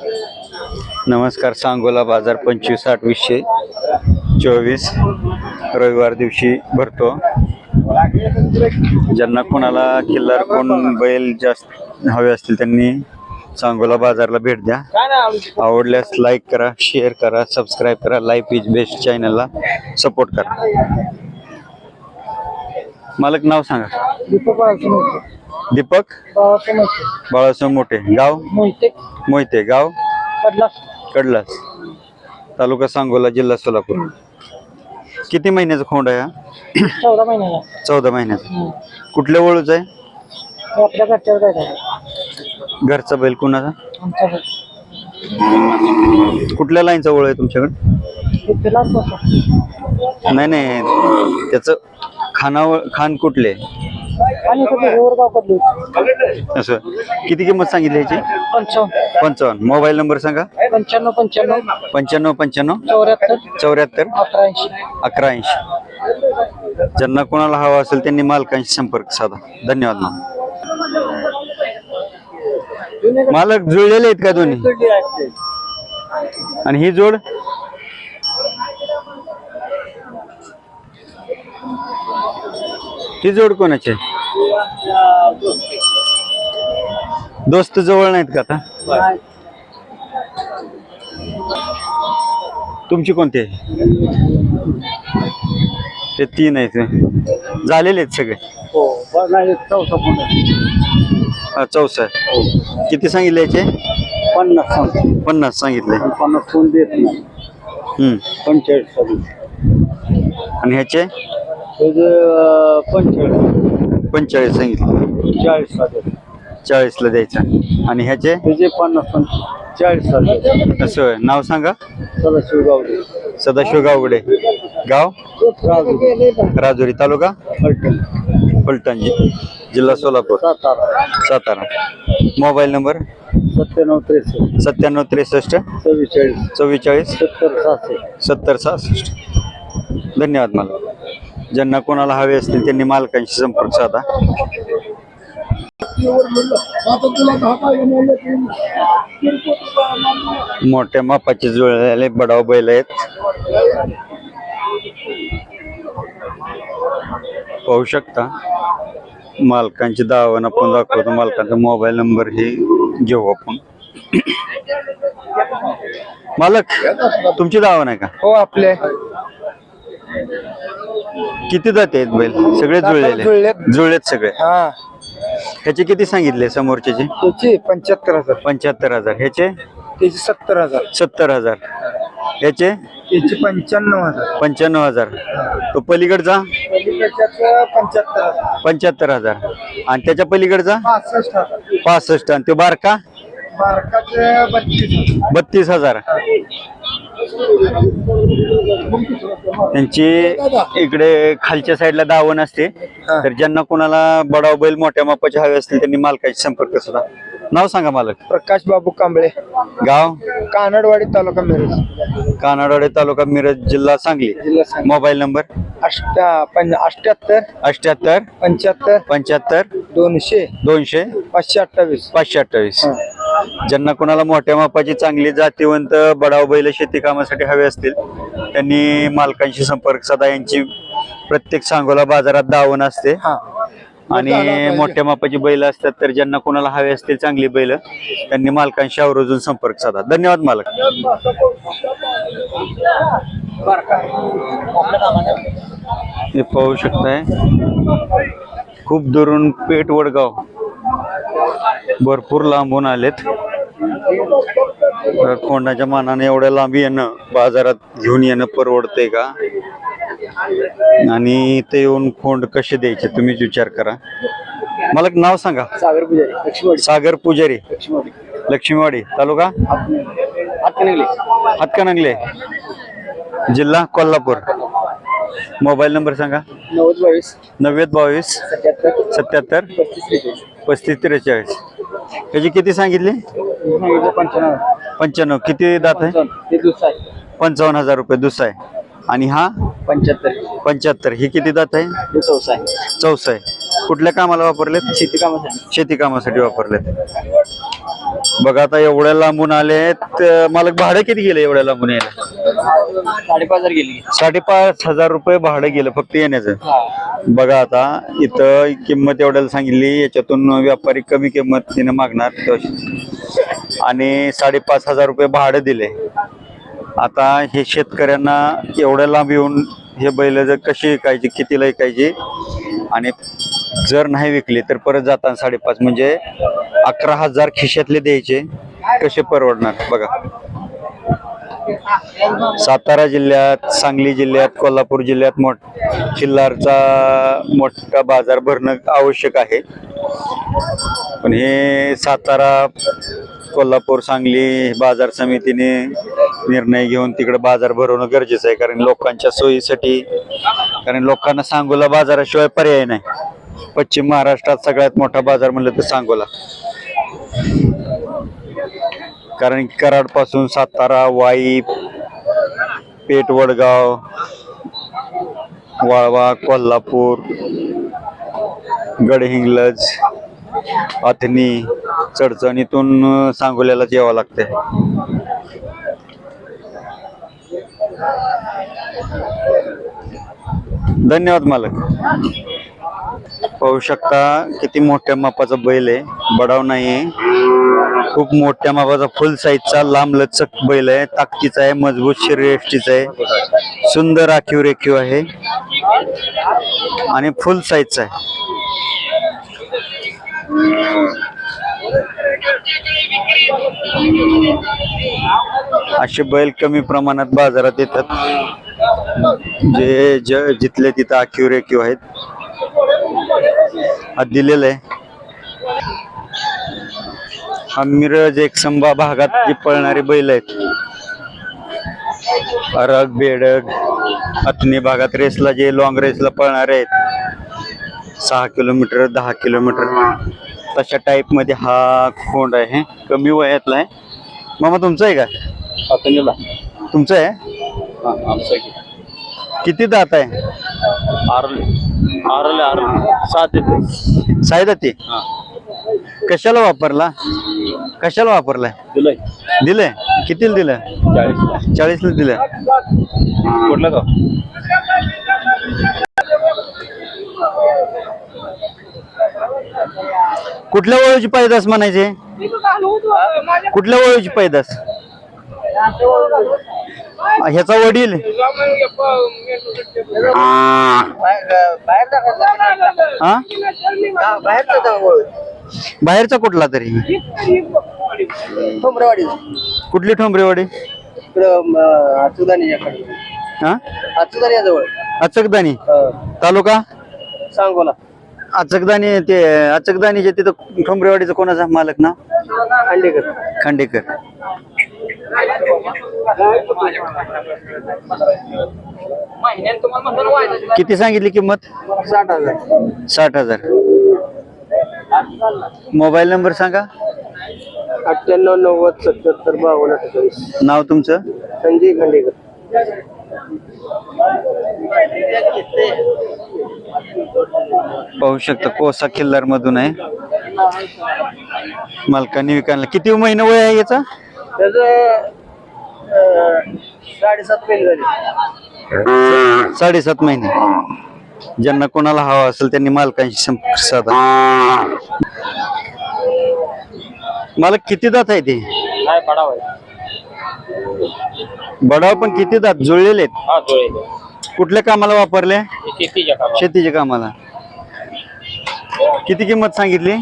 नमस्कार सांगोला बाजार पंचवीस आठवीसशे चोवीस. रविवार दिवशी भरतो. ज्यांना कोणाला किल्लार कोण बैल जास्त हवे असतील त्यांनी सांगोला बाजारला भेट द्या. आवडल्यास लाईक करा शेअर करा सबस्क्राईब करा. लाईफ इज बेस्ट चॅनलला सपोर्ट करा. मालक नाव सांगा. दीपक? बाळासाहेब मोठे. गाव? मोहिते. गाव? कडलास. तालुका सांगोला जिल्हा सोलापूर. किती महिन्याचा खोंड आहे हा? चौदा महिन्याला चौदा महिन्याचा. कुठल्या वळूच आहे? घरचा बैल कुणाचा? कुठल्या लाईनचा वळ आहे तुमच्याकडे? नाही नाही. त्याचं खानावळ खान कुठले? असं. किती किंमत सांगितली याची? पंचावन्न. पंचावन्न. मोबाईल नंबर सांगा. पंच्याण्णव पंच्याण्णव. पंच्याण्णव पंच्याण्णव. चौऱ्याहत्तर. चौऱ्याहत्तर. अकरा ऐंशी. अकरा ऐंशी. ज्यांना कोणाला हवा असेल त्यांनी मालकांशी संपर्क साधा. धन्यवाद मालक मालक जुळलेले आहेत का दोन्ही? आणि ही जोड? ही जोड कोणाची? आहे? दोस्त जवळ नाहीत का आता? तुमची कोणती? आहे ते तीन आहेत झालेले आहेत सगळे? हा चौसा किती सांगितले याचे? पन्नास पन्नास सांगितले. पन्नास फोन देत नाही. पंचेचाळीस आणि ह्याचे? पंचेचाळीस. पंचेचाळीस सांगितले. चाळीस साधे चाळीसला द्यायचं. आणि ह्याचे? त्याचे पन्नास पण चाळीस कसं आहे? नाव सांगा. सदाशिव गावडे. सदाशिव गावगडे गाव? राजुरी. तालुका? फलटण. फलटण जि- जिल्हा सोलापूर. सातारा. सातारा. Mobile number? सत्त्याण्णव त्रेसष्ट. सत्त्याण्णव त्रेसष्ट. चव्वेचाळीस. चव्वेचाळीस. सत्तर सहाशे सत्तर सहासष्ट. धन्यवाद मला. ज्यांना कोणाला हवे असतील त्यांनी मालकांशी संपर्क साधा. मोठ्या मापाचे जुळलेले बडाव बैल आहेत. पाहू शकता मालकांची दावण आपण दाखवतो. मालकांचा मोबाईल नंबर हे घेऊ आपण. मालक तुमची दावण आहे का? हो आपले. किती जाते आहेत बैल? सगळे जुळलेले. जुळलेत. जुळलेत सगळे. हा. ह्याचे किती सांगितले समोरच्याचे? त्याची पंच्याहत्तर हजार. पंच्याहत्तर हजार. ह्याचे? त्याची सत्तर हजार. सत्तर हजार. ह्याचे? त्याची पंच्याण्णव हजार. पंच्याण्णव हजार. तो पलीकडचा? पंच्याहत्तर हजार. पंच्याहत्तर हजार. आणि त्याच्या पलीकडचा? पासष्ट हजार. पासष्ट. आणि तो बारका? बारकाचे बत्तीस बत्तीस हजार. त्यांची इकडे खालच्या साईडला दावण असते. तर ज्यांना कोणाला बडाव बैल मोठ्या मापाचे हवे असतील त्यांनी मालकाशी संपर्क सुद्धा नाव सांगा मालक. प्रकाश बाबू कांबळे. गाव? कानडवाडी तालुका मिरज. कानाडवाडे तालुका मिरज जिल्हा सांगली. जिल्हा सांगली. Mobile number? अष्टा पं अष्ट्याहत्तर. अठ्याहत्तर पंच्याहत्तर. पंच्याहत्तर. दोनशे. दोनशे. पाचशे अठ्ठावीस. पाचशे अठ्ठावीस. ज्यांना कोणाला मोठ्या मापाची चांगली जातीवंत बडाव बैल शेती कामासाठी हवे असतील त्यांनी मालकांशी संपर्क साधा. यांची प्रत्येक सांगोला बाजारात दावण असते. हा. आणि मोठ्या मापाची बैल असतात तर ज्यांना कोणाला हवे असतील चांगली बैल त्यांनी मालकांशी आवर्जून संपर्क साधा. धन्यवाद मालक. हे पाहू शकताय. खूप दुरून पेठ वडगाव. भरपूर लांबून आलेत. कोंडाच्या मानाने एवढ्या लांब येणं बाजारात घेऊन येणं परवडतंय का? आणि इथे येऊन खोंड कसे द्यायचे तुम्हीच विचार करा. मला नाव सांगा. सागर पुजारी लक्ष्मीवाडी. सागर पुजारी. लक्ष्मीवाडी. तालुका? हातकणंगले. जिल्हा कोल्हापूर. मोबाईल नंबर सांगा. नव्वद बावीस. नव्वद बावीस. सत्याहत्तर. पस्तीस त्रेचाळीस. पस्तीस त्रेचाळीस. याची किती सांगितली? पंच्याण्णव. पंच्याण्णव. किती दात ते आहे. पंचावन्न हजार रुपये दुसरा आहे. आणि हा? पंच्याहत्तर. पंच्याहत्तर. ही किती दात आहे? हे चौसा आहे चौसा आहे कुठल्या कामाला वापरलेत? शेती कामासाठी. शेती कामासाठी वापरलेत. बघा आता एवढ्या लांबून आले तर मला भाडं किती गेलं एवढ्या लांबून यायला? साडेपाच हजार गेली. साडेपाच हजार रुपये भाडं गेलं फक्त येण्याचं. बघा आता इथं किंमत एवढ्याला सांगितली. याच्यातून व्यापारी कमी किंमतीने मागणार. तश- आणि साडेपाच हजार रुपये भाडं दिले. आता हे शेतकऱ्यांना एवढ्या लांब येऊन हे बैल जर कशी विकायची कितीला विकायची? आणि जर नाही विकली तर परत जाताना साडेपाच म्हणजे अकरा हजार खिशातले द्यायचे. कसे परवडणार? बघा. सातारा जिल्ह्यात सांगली जिल्ह्यात कोल्हापूर जिल्ह्यात मोठ चिल्लारचा मोठा बाजार भरणं आवश्यक आहे. पण हे सातारा कोल्हापूर सांगली बाजार समितीने निर्णय घेऊन तिकडे बाजार भरवणं गरजेचं आहे. कारण लोकांच्या सोयीसाठी कारण लोकांना सांगोला बाजाराशिवाय पर्याय नाही. पश्चिम महाराष्ट्रात सगळ्यात मोठा बाजार म्हणलं तर सांगोला. कारण कराडपासून सातारा वाई पेठ वडगाव वाळवा कोल्हापूर गडहिंग्लज अथनी चडचणीतून सांगोल्यालाच यावं लागतंय. धन्यवाद मालक. पाहू शकता किती मोठ्या मापाचा बैल आहे. बडाव नाही आहे खूप मोठ्या मापाचा फुल साईजचा लांब लचक बैल आहे. ताकदीचा आहे मजबूत शरीर एष्टीचा आहे. सुंदर आखीव रेखीव आहे. आणि फुल साईजचा आहे. असे बैल कमी प्रमाणात बाजारात येतात. जे ज जिथले तिथं आखीव रेखीव आहेत. हा दिलेला आहे. हा मिरज एक संभा भागात जे पळणारे बैल आहेत. अरग बेडग अतनी भागात रेसला जे लॉंग रेसला पळणारे आहेत. सहा किलोमीटर दहा किलोमीटर तशा टाईपमध्ये हा खोंड आहे. कमी वयातला आहे. मामा तुमचं आहे का? तुमचं आहे? आमचं किती दात आहे? आरले. आरले आरले. सात येते. ते कशाला वापरला? कशाला वापरलाय दिलंय. दिलंय? कितीला दिलं? चाळीस चाळीसला दिलं. कुठलं गाव? कुठल्या वळूची पैदास म्हणायचे? कुठल्या वळूची पैदास? ह्याचा वडील? बाहेरचा कुठला तरी? ठोंबरेवाडी. कुठली ठोंबरेवाडी? अचुदानीच्याकडे हा. अचकदानी तालुका? सांगोला. अचकदानी ते अचकदानीच्या तिथं ठोंबरेवाडीचं कोणाचा मालक ना खांडेकर. खांडेकर. किती सांगितली किंमत? साठ हजार. साठ हजार. मोबाईल नंबर सांगा. अठ्ठ्याण्णव नव्वद सत्याहत्तर बावन्न अठ्ठेचाळीस नाव तुमचं? संजय खांडेकर. पाहू शकता कोसा किल्लार मधून आहे. मालकांनी विकायला. किती महिना वय आहे याचा? त्याच साडेसात महिने झाले. साडेसात महिने. ज्यांना कोणाला हवा असेल त्यांनी मालकांशी संपर्क साधा. मालक किती दात आहे ते? बडाव पण किती दात जुळलेले आहेत? हा कुठल्या कामाला वापरले? शेतीच्या कामात शेतीच्या कामाला. किती किंमत सांगितली?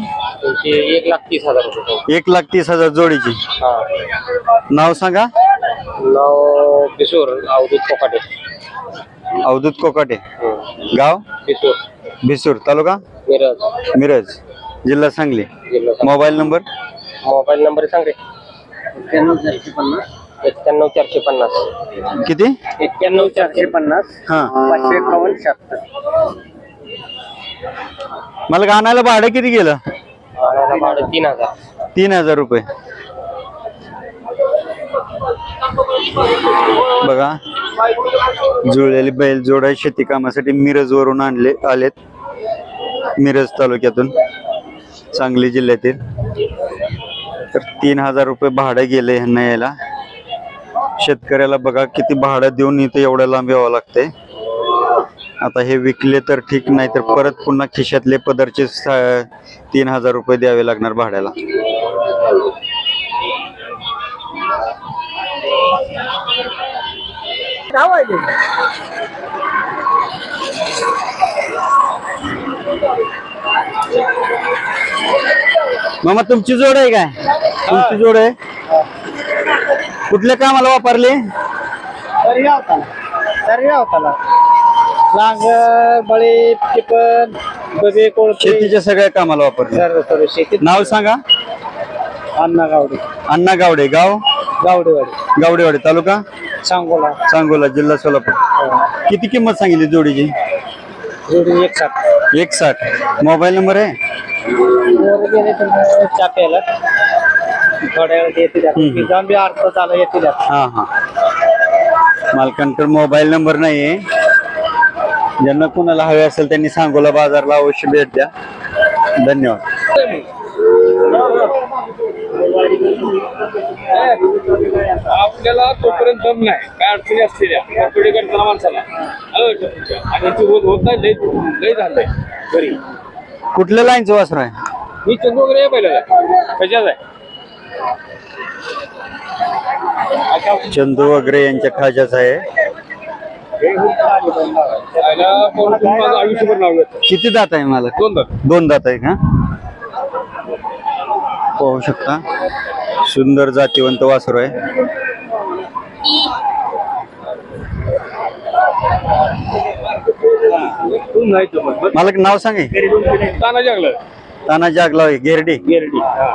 एक लाख तीस हजार रुपये एक लाख तीस हजार जोडीची. हा. नाव सांगा. नाव किशोर अवधूत कोकाटे. अवधूत कोकाटे. गाव? किशोर. भिसूर. तालुका? मिरज. मिरज. जिल्हा सांगली. जिल्हा Sangli. Mobile number? Mobile number सांग रे. एक्क्याण्णव चारशे पन्नास. किती? एक्क्याण्णव चारशे पन्नास हा. पाचशे एकावन्न शहात्तर. मला आणायला भाडं किती गेलं? आणायला भाडं तीन हजार. तीन हजार रुपये. बघा जुळलेली बैल जोडा शेती कामासाठी मिरज वरून आणले आलेत. मिरज तालुक्यातून सांगली जिल्ह्यातील. तर तीन हजार रुपये भाडं गेले ह्यांना यायला. शेतकऱ्याला बघा किती भाडं देऊन इथे एवढ्या लांब यावं लागतंय. आता हे विकले तर ठीक नाही तर परत पुन्हा खिशातले पदरचे सा- तीन हजार रुपये द्यावे लागणार भाड्याला. मामा तुमची जोड आहे काय? तुमची जोड आहे? कुठल्या कामाला वापरली? होताला नांगर बळी टिपण बबे कोळपे. शेतीच्या सगळ्या कामाला वापरली. सर्व सर्व. शेतीत नाव सांगा. अण्णा गावडे. अण्णा गावडे गाव? गावडेवाडी. गावडेवाडी तालुका? सांगोला. सांगोला जिल्हा सोलापूर. किती किंमत सांगितली जोडीची? जोडी एक साथ एक साठ मोबाईल नंबर आहे? वर गेले तर चहा प्यायला थोड्या अर्थ चालू. हा हा. मालकांकडे मोबाईल नंबर नाहीये. ज्यांना कोणाला हवे असेल त्यांनी सांगोला बाजारला अवश्य भेट द्या. धन्यवाद. आपल्याला तोपर्यंत दम नाही. काय अडचणी असतील त्या पिढी करताना माणसाला. आणि ती होत होत नाही लय लय झालंय. घरी. कुठल्या लाईनचं वासर आहे? मी चंदू वगैरे आहे पहिल्याला. कशाच आहे? चंदू वगैरे यांच्या खाजाच आहे. आयुष्यभर नाव घेतं किती दात आहे मला दोन दात. दोन दात आहे का? पाहू शकता. सुंदर जातीवंत वासरू आहे. तू नाही. मला नाव सांगे ताना जगलं ताना जागलाव गिरडी. गिरडी हा.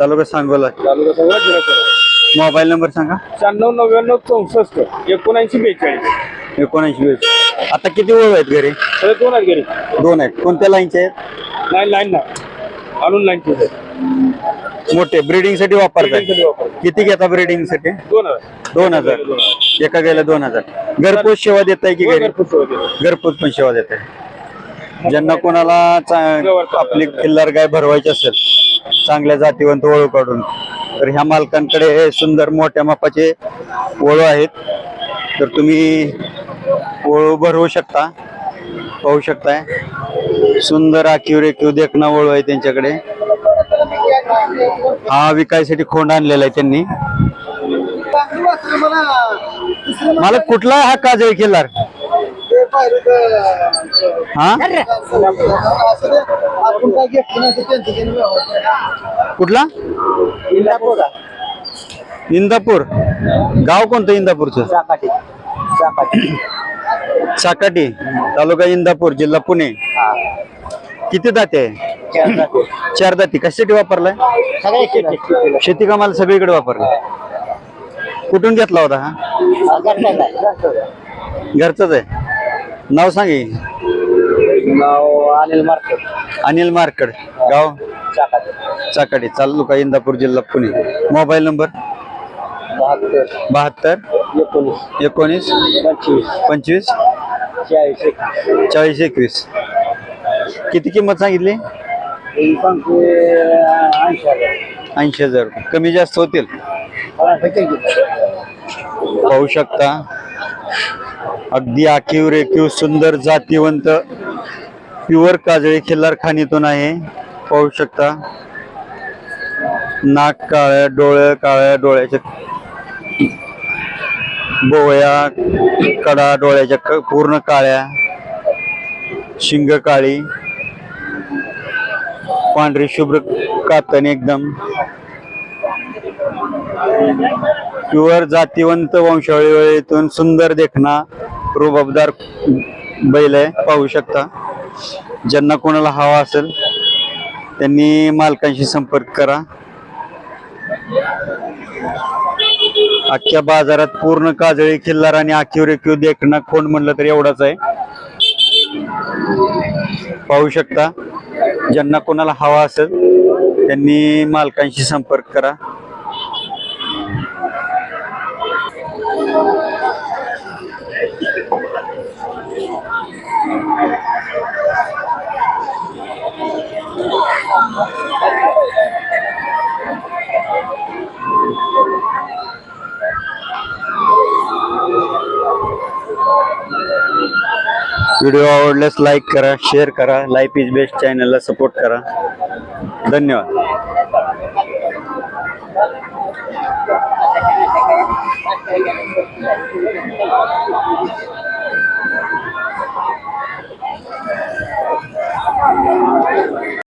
तालुका सांगोला. तालुका सगळा जिल्हा सोलापूर. मोबाईल नंबर सांगा. शहाण्णव नव्याण्णव चौसष्ट एकोणऐंशी बेचाळीस. एकोणऐंशी वीस आता किती ओळ आहेत घरी? दोन आहेत घरी. दोन आहेत. कोणत्या लाईनचे आहेत? लाईन लाईन नाही. आणून लाईन मोठे. ब्रिडिंगसाठी वापरतात किती घेता ब्रिडिंगसाठी दोन आहेत दोन हजार. एका गेल्या दोन हजार. घरपोच सेवा देत आहे की घरी? घरपोच सेवा देतो. घरपोच पण सेवा देत आहे ज्यांना कोणाला चा- आपली किल्लार गाय भरवायची असेल चांगल्या जातीवंत ओळू काढून. तर ह्या मालकांकडे हे सुंदर मोठ्या मापाचे ओळू आहेत. तर तुम्ही ओळू भरवू शकता पाहू शकताय. सुंदर आखीव रेखीव देखणा ओळू आहे त्यांच्याकडे. हा विकायसाठी खोंड आणलेला आहे त्यांनी. मला कुठला हा काजळी किल्लार? हा कुठला? इंदापूर. गाव कोणतं इंदापूरचं? साकाटी तालुका इंदापूर जिल्हा पुणे. किती दाते आहे? चार दाती. कशासाठी वापरलाय? शेती कामाला सगळीकडे वापरलाय कुठून घेतला होता हा? घरचाच आहे. नाव सांगे. नाव अनिल मार्केट. अनिल मार्कड गाव? चाकाटी. चाकाटी तालुका इंदापूर जिल्हा पुणे. Mobile number? बहात्तर. बहात्तर. एकोणीस. एकोणीस. पंचवीस. पंचवीस. चाळीस एकवीस. चाळीस एकवीस. किती किंमत सांगितली? ही सांगते ऐंशी हजार. ऐंशी हजार. रुपये कमी जास्त होतील? भेटेल की? पाहू शकता. अगदी आखीव रेखीव सुंदर जातीवंत प्युअर काजळी खिल्लार खाणीतून आहे. पाहू शकता. नाक काळ्या डोळ्या काळ्या डोळ्याच्या बोवया कडा डोळ्याच्या क- पूर्ण काळ्या. शिंग काळी. पांढरी शुभ्र कातन एकदम. प्युअर जातीवंत वंशावळीतून सुंदर देखना रुबाबदार बैल आहे पाहू शकता. ज्यांना कोणाला हवा असेल त्यांनी मालकांशी संपर्क करा. अख्ख्या बाजारात पूर्ण काजळी खिल्लार आणि आखीव रेखीव देखणा कोण म्हणलं तर एवढाच आहे. पाहू शकता ज्यांना कोणाला हवा असेल त्यांनी मालकांशी संपर्क करा. व्हिडिओ आवडल्यास लाईक करा शेअर करा लाईफ इज बेस्ट चॅनलला सपोर्ट करा. धन्यवाद.